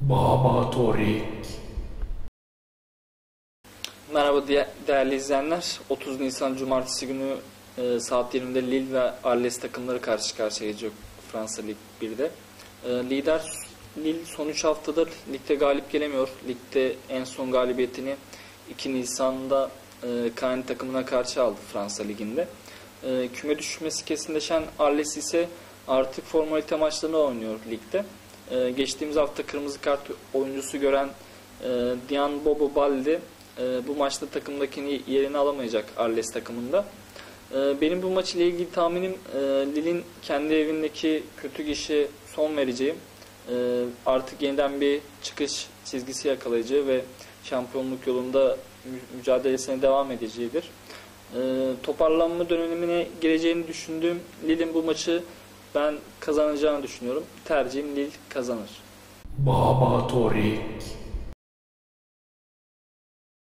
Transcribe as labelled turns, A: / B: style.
A: Baba Torik.
B: Merhaba değerli izleyenler. 30 Nisan Cumartesi günü e, saat 20'de Lille ve Arles takımları karşı karşıya gelecek Fransa Lig 1'de. E, lider Lille son 3 haftadır ligde galip gelemiyor. Ligde en son galibiyetini 2 Nisan'da e, Caen takımına karşı aldı Fransa Ligi'nde. E, küme düşmesi kesinleşen Arles ise artık formalite maçlarını oynuyor ligde. E, geçtiğimiz hafta kırmızı kart oyuncusu gören e, Dian Bobo Balde e, bu maçta takımdakini yerini alamayacak Arles takımında. E, benim bu maç ile ilgili tahminim e, Lille'in kendi evindeki kötü gişe son vereceğim. E, artık yeniden bir çıkış çizgisi yakalayacağı ve şampiyonluk yolunda mü- mücadelesine devam edeceğidir. E, toparlanma dönemine gireceğini düşündüğüm Lille'in bu maçı ben kazanacağını düşünüyorum. Tercihim Lille kazanır.
A: Baba Torik.